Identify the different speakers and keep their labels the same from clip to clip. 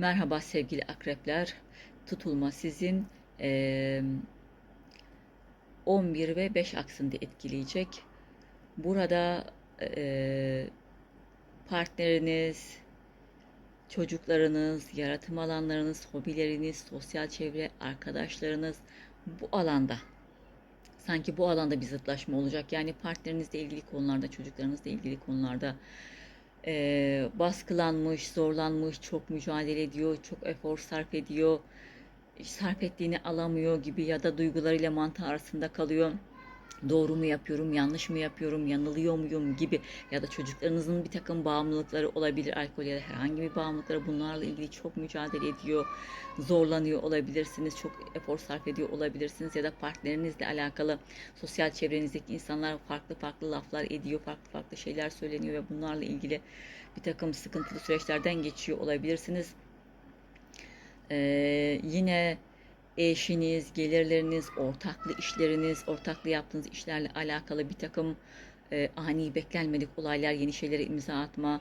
Speaker 1: Merhaba sevgili akrepler. Tutulma sizin eee, 11 ve 5 aksında etkileyecek. Burada eee, partneriniz, çocuklarınız, yaratım alanlarınız, hobileriniz, sosyal çevre, arkadaşlarınız bu alanda sanki bu alanda bir zıtlaşma olacak. Yani partnerinizle ilgili konularda, çocuklarınızla ilgili konularda e, baskılanmış, zorlanmış, çok mücadele ediyor, çok efor sarf ediyor, sarf ettiğini alamıyor gibi ya da duygularıyla mantığı arasında kalıyor. Doğru mu yapıyorum, yanlış mı yapıyorum, yanılıyor muyum gibi ya da çocuklarınızın bir takım bağımlılıkları olabilir, alkol ya da herhangi bir bağımlılıkları bunlarla ilgili çok mücadele ediyor, zorlanıyor olabilirsiniz, çok efor sarf ediyor olabilirsiniz ya da partnerinizle alakalı sosyal çevrenizdeki insanlar farklı farklı laflar ediyor, farklı farklı şeyler söyleniyor ve bunlarla ilgili bir takım sıkıntılı süreçlerden geçiyor olabilirsiniz. Ee, yine eşiniz, gelirleriniz, ortaklı işleriniz, ortaklı yaptığınız işlerle alakalı bir takım e, ani beklenmedik olaylar, yeni şeylere imza atma,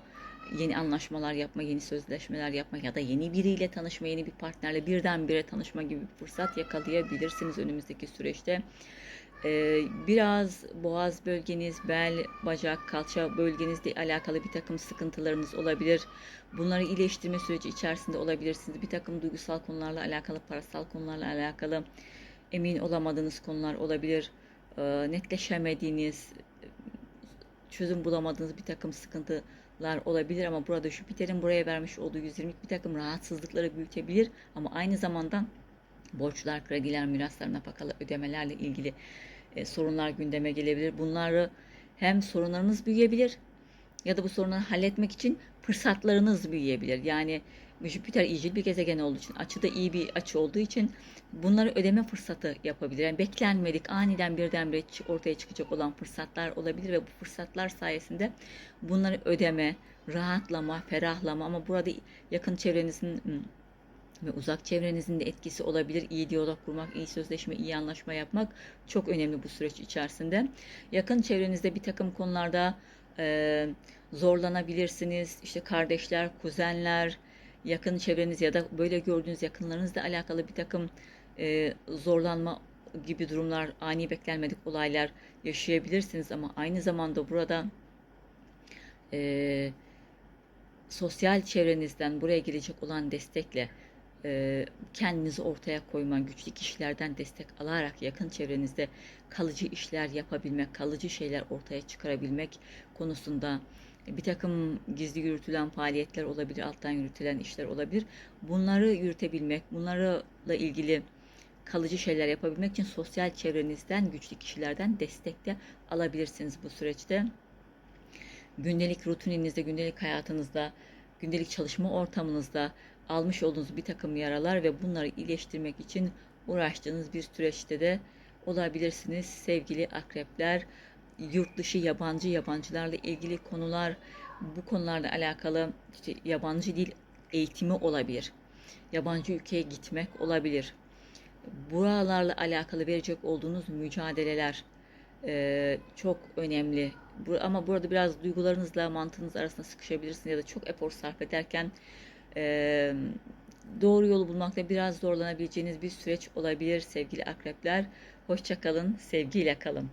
Speaker 1: yeni anlaşmalar yapma, yeni sözleşmeler yapma ya da yeni biriyle tanışma, yeni bir partnerle birdenbire tanışma gibi bir fırsat yakalayabilirsiniz önümüzdeki süreçte. Ee, biraz boğaz bölgeniz, bel, bacak, kalça bölgenizle alakalı bir takım sıkıntılarınız olabilir. Bunları iyileştirme süreci içerisinde olabilirsiniz. Bir takım duygusal konularla alakalı, parasal konularla alakalı emin olamadığınız konular olabilir. Ee, netleşemediğiniz, çözüm bulamadığınız bir takım sıkıntılar olabilir ama burada Jüpiter'in buraya vermiş olduğu 120'lik bir takım rahatsızlıkları büyütebilir ama aynı zamanda borçlar, krediler, miraslar, nafakalı ödemelerle ilgili e, sorunlar gündeme gelebilir. Bunları hem sorunlarınız büyüyebilir ya da bu sorunları halletmek için fırsatlarınız büyüyebilir. Yani Jüpiter iyicil bir gezegen olduğu için, açıda iyi bir açı olduğu için bunları ödeme fırsatı yapabilir. Yani beklenmedik, aniden birdenbire ortaya çıkacak olan fırsatlar olabilir ve bu fırsatlar sayesinde bunları ödeme, rahatlama, ferahlama ama burada yakın çevrenizin ve uzak çevrenizin de etkisi olabilir. İyi diyalog kurmak, iyi sözleşme, iyi anlaşma yapmak çok önemli bu süreç içerisinde. Yakın çevrenizde bir takım konularda e, zorlanabilirsiniz. İşte kardeşler, kuzenler, yakın çevreniz ya da böyle gördüğünüz yakınlarınızla alakalı bir takım e, zorlanma gibi durumlar, ani beklenmedik olaylar yaşayabilirsiniz ama aynı zamanda burada e, sosyal çevrenizden buraya gelecek olan destekle e, kendinizi ortaya koyma, güçlü kişilerden destek alarak yakın çevrenizde kalıcı işler yapabilmek, kalıcı şeyler ortaya çıkarabilmek konusunda bir takım gizli yürütülen faaliyetler olabilir, alttan yürütülen işler olabilir. Bunları yürütebilmek, bunlarla ilgili kalıcı şeyler yapabilmek için sosyal çevrenizden, güçlü kişilerden destek de alabilirsiniz bu süreçte. Gündelik rutininizde, gündelik hayatınızda, gündelik çalışma ortamınızda almış olduğunuz bir takım yaralar ve bunları iyileştirmek için uğraştığınız bir süreçte de olabilirsiniz sevgili akrepler. Yurt dışı yabancı yabancılarla ilgili konular bu konularla alakalı işte yabancı dil eğitimi olabilir. Yabancı ülkeye gitmek olabilir. Buralarla alakalı verecek olduğunuz mücadeleler e, çok önemli. Ama burada biraz duygularınızla mantığınız arasında sıkışabilirsiniz ya da çok efor sarf ederken e, doğru yolu bulmakta biraz zorlanabileceğiniz bir süreç olabilir sevgili akrepler. Hoşçakalın, sevgiyle kalın.